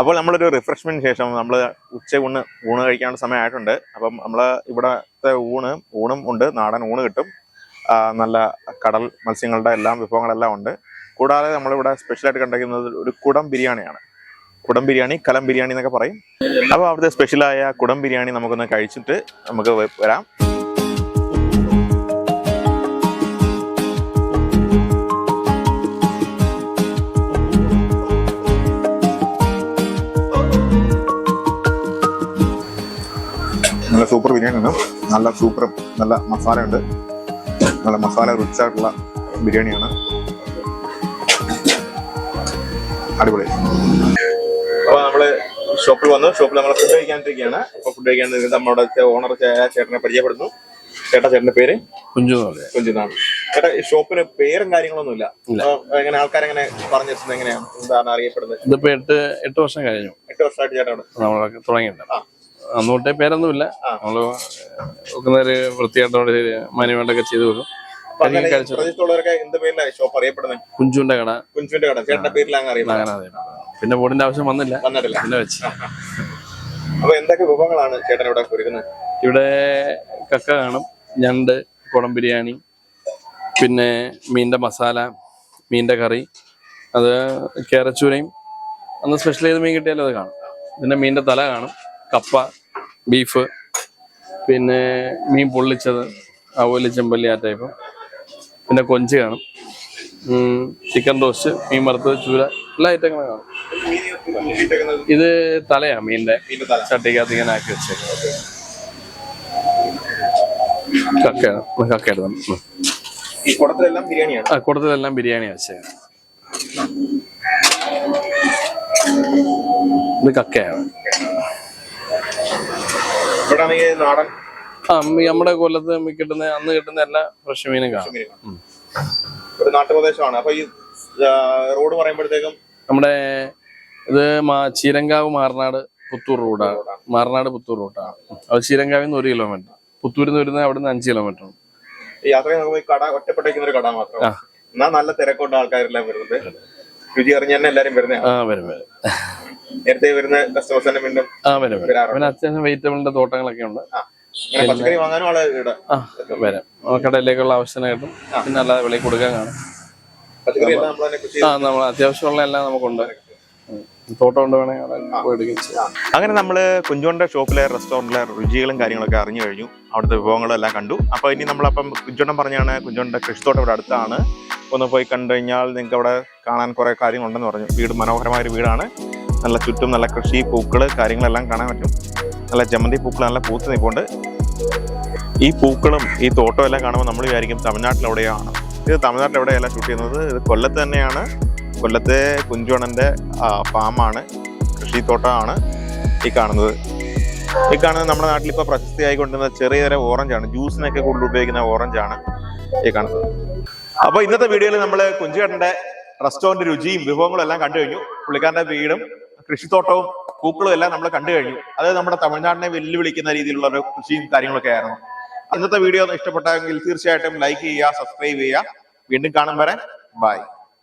അപ്പോൾ നമ്മളൊരു റിഫ്രഷ്മെന്റ് ശേഷം നമ്മൾ ഉച്ച ഊണ് ഊണ് കഴിക്കാനുള്ള സമയമായിട്ടുണ്ട്. അപ്പം നമ്മൾ ഇവിടത്തെ ഊണ് ഊണും ഉണ്ട്. നാടൻ ഊണ് കിട്ടും. നല്ല കടൽ മത്സ്യങ്ങളുടെ എല്ലാം വിഭവങ്ങളെല്ലാം ഉണ്ട്. കൂടാതെ നമ്മളിവിടെ സ്പെഷ്യലായിട്ട് കണ്ടിരിക്കുന്നത് ഒരു കുടം ബിരിയാണിയാണ്. കുടം ബിരിയാണി കലം ബിരിയാണി എന്നൊക്കെ പറയും. അപ്പോൾ അവിടുത്തെ സ്പെഷ്യലായ കുടം ബിരിയാണി നമുക്കൊന്ന് കഴിച്ചിട്ട് നമുക്ക് വരാം. നല്ല ആണ് നല്ല സൂപ്പർ നല്ല മസാല ഉണ്ട്. നല്ല മസാല റിച്ച് ആയിട്ടുള്ള ബിരിയാണിയാണ്. അടിപൊളി. അപ്പൊ നമ്മൾ ഷോപ്പിൽ വന്നു. ഷോപ്പിൽ നമ്മൾ ഫുഡ് കഴിക്കാണ്ടിരിക്കുകയാണ് അപ്പൊ ഫുഡ് കഴിക്കാൻ നമ്മുടെ ഓണർ ചേട്ടനെ പരിചയപ്പെടുന്നു. ചേട്ടാ ചേട്ടന്റെ പേര്? കുഞ്ചു കുഞ്ചുനാണ്. ചേട്ടാ ഈ ഷോപ്പിന് പേരും കാര്യങ്ങളൊന്നും ഇല്ല. എങ്ങനെ ആൾക്കാരെങ്ങനെ പറഞ്ഞു വെച്ചത് എങ്ങനെയാണ്? എന്താണ് അറിയപ്പെടുന്നത്? ഇതിപ്പോ എട്ട് എട്ട് വർഷം കഴിഞ്ഞു. എട്ട് വർഷമായിട്ട് ചേട്ടാ തുടങ്ങിയിട്ടുണ്ട്. അന്നോട്ടേ പേരൊന്നുമില്ല. നമ്മൾ വെക്കുന്നൊരു വൃത്തിയായിട്ടോടെ മനുവേണ്ടൊക്കെ ചെയ്തു വെക്കും കുഞ്ചുവിന്റെ കട. കുഞ്ചുവിന്റെ കട. ചേട്ടന്റെ പേരിലാണ് പിന്നെ ബോർഡിന്റെ ആവശ്യം വന്നില്ല. പിന്നെ വെച്ച്. അപ്പൊ എന്തൊക്കെ വിഭവങ്ങളാണ് ചേട്ടൻ ഇവിടെ ഒരുക്കുന്നത്? ഇവിടെ കക്ക കാണും ഞണ്ട് കുടം ബിരിയാണി പിന്നെ മീന്റെ മസാല മീന്റെ കറി അത് കേരച്ചൂരയും അന്ന് സ്പെഷ്യൽ ചെയ്ത് മീൻ കിട്ടിയാലും അത് കാണും. പിന്നെ മീന്റെ തല കാണും കപ്പ ബീഫ് പിന്നെ മീൻ പൊള്ളിച്ചത് അവൽ ചെമ്പല്ലി ആ ടൈപ്പ് പിന്നെ കൊഞ്ച് കാണും. ചിക്കൻ റോസ്റ്റ് മീൻ വറുത്തത് ചൂര എല്ലാ ഐറ്റങ്ങളും കാണും. ഇത് തലയാണ് മീനിന്റെ. ചട്ടിക്കകത്ത് ഇങ്ങനെ ആക്കി വെച്ചേക്കുന്നത്. കക്കയാണ് കക്ക എടുക്കണം ഉം. ഈ കുടത്തിലെല്ലാം ബിരിയാണിയാണ്? ആ വെച്ചത് ഇത് കക്കയാണ്. ഇവിടെ ആണെങ്കിൽ നാടൻ ആ നമ്മുടെ കൊല്ലത്ത് കിട്ടുന്ന അന്ന് കിട്ടുന്ന എല്ലാ ഫ്രഷ് മീനും കാണും. ഒരു നാട്ടുപ്രദേശമാണ്. അപ്പൊ ഈ റോഡ് പറയുമ്പോഴത്തേക്കും നമ്മുടെ ഇത് ചീരങ്കാവ് മാറനാട് പുത്തൂർ റോഡാണ്. മാറനാട് പുത്തൂർ റൂട്ടാണ് അത് ചീരങ്കാവിൽ നിന്ന് ഒരു കിലോമീറ്റർ. പുത്തൂരിൽ നിന്ന് വരുന്നത് അവിടെ നിന്ന് അഞ്ച് കിലോമീറ്റർ ആണ്. യാത്രയിൽ നമുക്ക് ഈ കട ഒറ്റപ്പെട്ടേക്കുന്ന ഒരു കട മാത്രം എന്നാ നല്ല തിരക്കുണ്ട് ആൾക്കാരെല്ലാം വരുന്നത്. രുചി അറിഞ്ഞ തന്നെ എല്ലാരും വരുന്നത് ആ വരും വരും. നേരത്തെ വരുന്ന കസ്റ്റമേഴ്സ് തന്നെ വീണ്ടും ആ വരും വരും. അത്യാവശ്യം വെജിറ്റബിളിന്റെ തോട്ടങ്ങളൊക്കെ ഉണ്ട്. പച്ചക്കറി വാങ്ങാനും ആളെ വരാം. കടയിലേക്കുള്ള ആവശ്യത്തിന് കിട്ടും. പിന്നെ അല്ലാതെ വെളിയിൽ കൊടുക്കാൻ കാണും. ആ നമ്മൾ അത്യാവശ്യമുള്ള എല്ലാം നമുക്കുണ്ട്. തോട്ടം അങ്ങനെ നമ്മൾ കുഞ്ചോണ്ട ഷോപ്പിലെ റെസ്റ്റോറന്റിലെ രുചികളും കാര്യങ്ങളൊക്കെ അറിഞ്ഞു കഴിഞ്ഞു. അവിടുത്തെ വിഭവങ്ങളും എല്ലാം കണ്ടു. അപ്പോൾ ഇനി നമ്മളപ്പം കുഞ്ചോണ്ടം പറഞ്ഞാണ് കുഞ്ചോണ്ട കൃഷിത്തോട്ടം ഇവിടെ അടുത്താണ്. ഒന്ന് പോയി കണ്ടു കഴിഞ്ഞാൽ നിങ്ങൾക്ക് അവിടെ കാണാൻ കുറേ കാര്യങ്ങളുണ്ടെന്ന് പറഞ്ഞു. വീട് മനോഹരമായ ഒരു വീടാണ്. നല്ല ചുറ്റും നല്ല കൃഷി പൂക്കൾ കാര്യങ്ങളെല്ലാം കാണാൻ പറ്റും. നല്ല ജമന്തി പൂക്കൾ നല്ല പൂത്ത് നിൽപ്പുണ്ട്. ഈ പൂക്കളും ഈ തോട്ടവും എല്ലാം കാണുമ്പോൾ നമ്മൾ വിചാരിക്കും തമിഴ്നാട്ടിൽ എവിടെയാണ് ഇത് തമിഴ്നാട്ടിൽ എവിടെയല്ല ഷൂട്ട് ചെയ്യുന്നത്? ഇത് കൊല്ലത്ത് തന്നെയാണ്. കൊല്ലത്തെ കുഞ്ചോണന്റെ ഫാമാണ്. കൃഷിത്തോട്ടമാണ് ഈ കാണുന്നത്. ഈ കാണുന്നത് നമ്മുടെ നാട്ടിൽ ഇപ്പോൾ പ്രശസ്തിയായി കൊണ്ടുവന്ന ചെറിയ ചെറിയ ഓറഞ്ചാണ്. ജ്യൂസിനൊക്കെ കൂടുതൽ ഉപയോഗിക്കുന്ന ഓറഞ്ചാണ് ഈ കാണുന്നത്. അപ്പോൾ ഇന്നത്തെ വീഡിയോയിൽ നമ്മൾ കുഞ്ചുകേട്ടന്റെ റെസ്റ്റോറന്റ് രുചിയും വിഭവങ്ങളും എല്ലാം കണ്ടു കഴിഞ്ഞു. പുള്ളിക്കാരന്റെ വീടും കൃഷിത്തോട്ടവും പൂക്കളും എല്ലാം നമ്മൾ കണ്ടു കഴിഞ്ഞു. അത് നമ്മുടെ തമിഴ്നാടിനെ വെല്ലുവിളിക്കുന്ന രീതിയിലുള്ള ഒരു കൃഷിയും കാര്യങ്ങളൊക്കെ ആയിരുന്നു. ഇന്നത്തെ വീഡിയോ ഇഷ്ടപ്പെട്ടെങ്കിൽ തീർച്ചയായിട്ടും ലൈക്ക് ചെയ്യുക സബ്സ്ക്രൈബ് ചെയ്യുക. വീണ്ടും കാണും വരെ. ബൈ